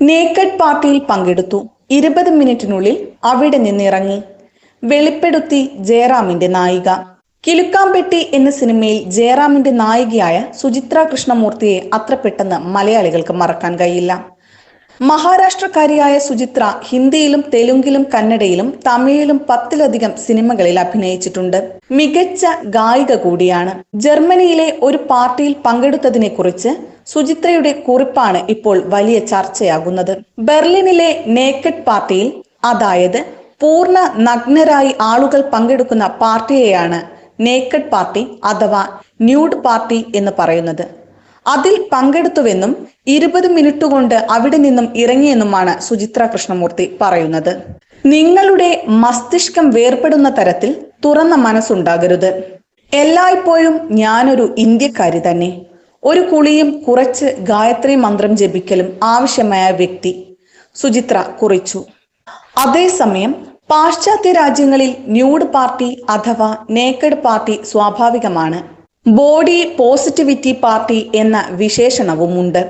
Naked പാർട്ടിയിൽ പങ്കെടുത്തു. ഇരുപത് മിനിറ്റിനുള്ളിൽ അവിടെ നിന്നിറങ്ങി. വെളിപ്പെടുത്തി ജയറാമിന്റെ നായിക. കിലുക്കാമ്പെട്ടി എന്ന സിനിമയിൽ ജയറാമിന്റെ നായികയായ സുചിത്ര കൃഷ്ണമൂർത്തിയെ അത്ര പെട്ടെന്ന് മലയാളികൾക്ക് മറക്കാൻ കഴിയില്ല. മഹാരാഷ്ട്രക്കാരിയായ സുചിത്ര ഹിന്ദിയിലും തെലുങ്കിലും കന്നഡയിലും തമിഴിലും പത്തിലധികം സിനിമകളിൽ അഭിനയിച്ചിട്ടുണ്ട്. മികച്ച ഗായിക കൂടിയാണ്. ജർമ്മനിയിലെ ഒരു പാർട്ടിയിൽ പങ്കെടുത്തതിനെ കുറിച്ച് സുചിത്രയുടെ കുറിപ്പാണ് ഇപ്പോൾ വലിയ ചർച്ചയാകുന്നത്. ബെർലിനിലെ നേക്കഡ് പാർട്ടിയിൽ അതായത് പൂർണ നഗ്നരായി ആളുകൾ പങ്കെടുക്കുന്ന പാർട്ടിയെയാണ് നേക്കഡ് പാർട്ടി അഥവാ ന്യൂഡ് പാർട്ടി എന്ന് പറയുന്നത്. അതിൽ പങ്കെടുത്തുവെന്നും ഇരുപത് മിനിറ്റ് കൊണ്ട് അവിടെ നിന്നും ഇറങ്ങിയെന്നുമാണ് സുചിത്ര കൃഷ്ണമൂർത്തി പറയുന്നത്. നിങ്ങളുടെ മസ്തിഷ്കം വേർപെടുന്ന തരത്തിൽ തുറന്ന മനസ്സുണ്ടാകരുത്. എല്ലായ്പ്പോഴും ഞാനൊരു ഇന്ത്യക്കാരി തന്നെ. ഒരു കുളിയും കുറച്ച് ഗായത്രി മന്ത്രം ജപിക്കലും ആവശ്യമായ വ്യക്തി. സുചിത്ര കുറിച്ചു. അതേസമയം പാശ്ചാത്യ രാജ്യങ്ങളിൽ ന്യൂഡ് പാർട്ടി അഥവാ നേക്കഡ് പാർട്ടി സ്വാഭാവികമാണ്. ബോഡി പോസിറ്റിവിറ്റി പാർട്ടി എന്ന വിശേഷണവുമുണ്ട്.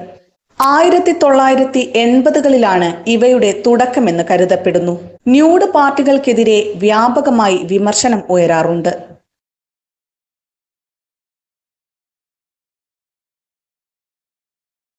ആയിരത്തി തൊള്ളായിരത്തി എൺപതുകളിലാണ് ഇവയുടെ തുടക്കമെന്ന് കരുതപ്പെടുന്നു. ന്യൂഡ് പാർട്ടികൾക്കെതിരെ വ്യാപകമായി വിമർശനം ഉയരാറുണ്ട്.